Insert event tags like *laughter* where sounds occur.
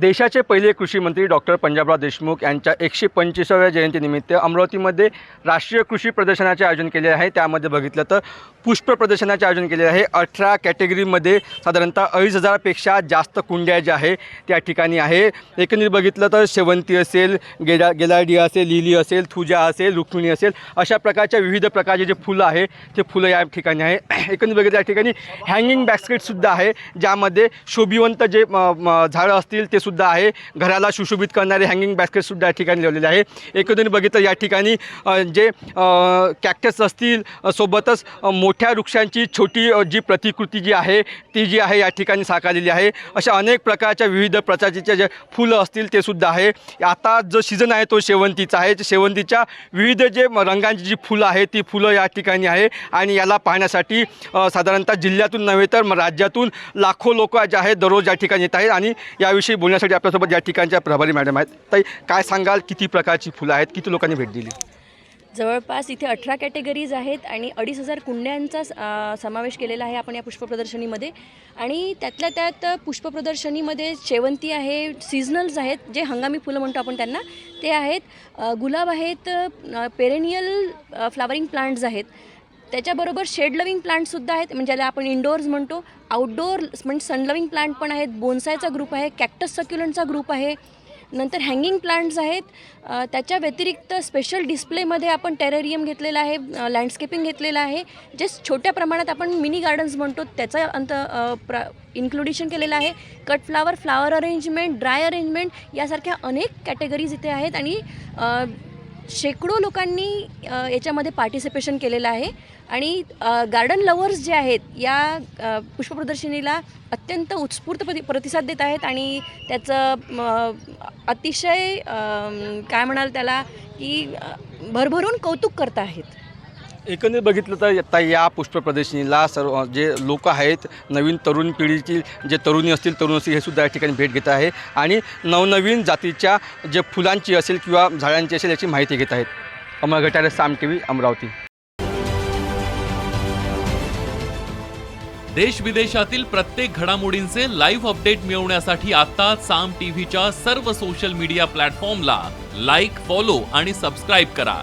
देशाचे पहिले कृषी मंत्री डॉक्टर पंजाबराव देशमुख यांच्या एकशे पंचवीसाव्या जयंतीनिमित्त अमरावतीमध्ये राष्ट्रीय कृषी प्रदर्शनाचे आयोजन केले आहे. त्यामध्ये बघितलं तर पुष्प प्रदर्शनाचे आयोजन केले आहे. अठरा कॅटेगरीमध्ये साधारणतः अडीच हजारापेक्षा जास्त कुंड्या ज्या आहे त्या ठिकाणी आहे. एकंदरीत बघितलं तर शेवंती असेल गेडा गेलाडी असेल लिली असेल थुजा असेल रुक्मिणी असेल अशा प्रकारच्या विविध प्रकारचे जे फुलं आहे ते फुलं या ठिकाणी आहे. *clears throat* एकंदरीत बघितलं या ठिकाणी हँगिंग बॅस्केटसुद्धा आहे ज्यामध्ये शोभिवंत जे झाडं असतील ते सुद्धा आहे. घराला सुशोभित करणारे हँगिंग बॅस्केटसुद्धा या ठिकाणी लावलेले आहे. एकंदरीत बघितलं या ठिकाणी जे कॅक्टस असतील सोबतच मो मोठ्या वृक्षांची छोटी जी प्रतिकृती जी आहे ती जी आहे या ठिकाणी साकारलेली आहे. अशा अनेक प्रकारच्या विविध प्रजातीच्या जे फुलं असतील ते सुद्धा आहे. आता जो सीझन आहे तो शेवंतीचा आहे. शेवंतीच्या विविध जे रंगांची जी फुलं आहे ती फुलं या ठिकाणी आहे. आणि याला पाहण्यासाठी साधारणतः जिल्ह्यातून नव्हे तर राज्यातून लाखो लोक जे आहेत दररोज या ठिकाणी येत आहेत. आणि याविषयी बोलण्यासाठी आपल्यासोबत या ठिकाणच्या प्रभारी मॅडम आहेत. ताई काय सांगाल? किती प्रकारची फुलं आहेत? किती लोकांनी भेट दिली? जवळपास इथे अठरा कॅटेगरीज आहेत आणि अडीच हजार कुंड्यांचा स- समावेश केलेला आहे आपण या पुष्प प्रदर्शनीमध्ये आणि त्यातल्या त्यात पुष्प प्रदर्शनीमध्ये शेवंती आहे सीझनल्स आहेत जे हंगामी फुलं म्हणतो आपण त्यांना ते आहेत. गुलाब आहेत पेरेनियल फ्लावरिंग प्लांट्स आहेत. त्याच्याबरोबर शेड लविंग प्लांटसुद्धा आहेत म्हणजे ज्याला आपण इंडोर्स म्हणतो. आउटडोअर म्हणजे सनलविंग प्लांट पण आहेत. बोन्सायचा ग्रुप आहे कॅक्टस सक्युलंटचा ग्रुप आहे. नंतर हँगिंग प्लांट्स आहेत. त्याच्या व्यतिरिक्त स्पेशल डिस्प्लेमध्ये आपण टेरेरियम घेतलेलं आहे लँडस्केपिंग घेतलेलं आहे. जे छोट्या प्रमाणात आपण मिनी गार्डन्स म्हणतो त्याचं अंत प्र इन्क्लुडेशन केलेलं आहे. Cut flower flower arrangement dry arrangement यासारख्या अनेक कॅटेगरीज इथे आहेत. आणि शेकडो लोकांनी याच्यामध्ये पार्टिसिपेशन केलेलं आहे. आणि गार्डन लवर्स जे आहेत या पुष्पप्रदर्शनीला अत्यंत उत्स्फूर्त प्रति प्रतिसाद देत आहेत आणि त्याचं अतिशय काय म्हणाल त्याला की भरभरून कौतुक करत आहेत. एकंदरीत बघितलं तर आता या पुष्प प्रदर्शनीला सर्व जे लोक आहेत नवीन तरुण पिढीची जे तरुणी असतील तरुण असतील हे सुद्धा या ठिकाणी भेट घेत आहे. आणि नवनवीन जातीच्या जे फुलांची असेल किंवा झाडांची असेल याची माहिती घेत आहेत. Amar Ghatare Saam T V Amravati. देश विदेशातील प्रत्येक घडामोडींचे लाईव्ह अपडेट मिळवण्यासाठी आता साम टीव्हीच्या सर्व सोशल मीडिया प्लॅटफॉर्मला लाईक फॉलो आणि सबस्क्राईब करा.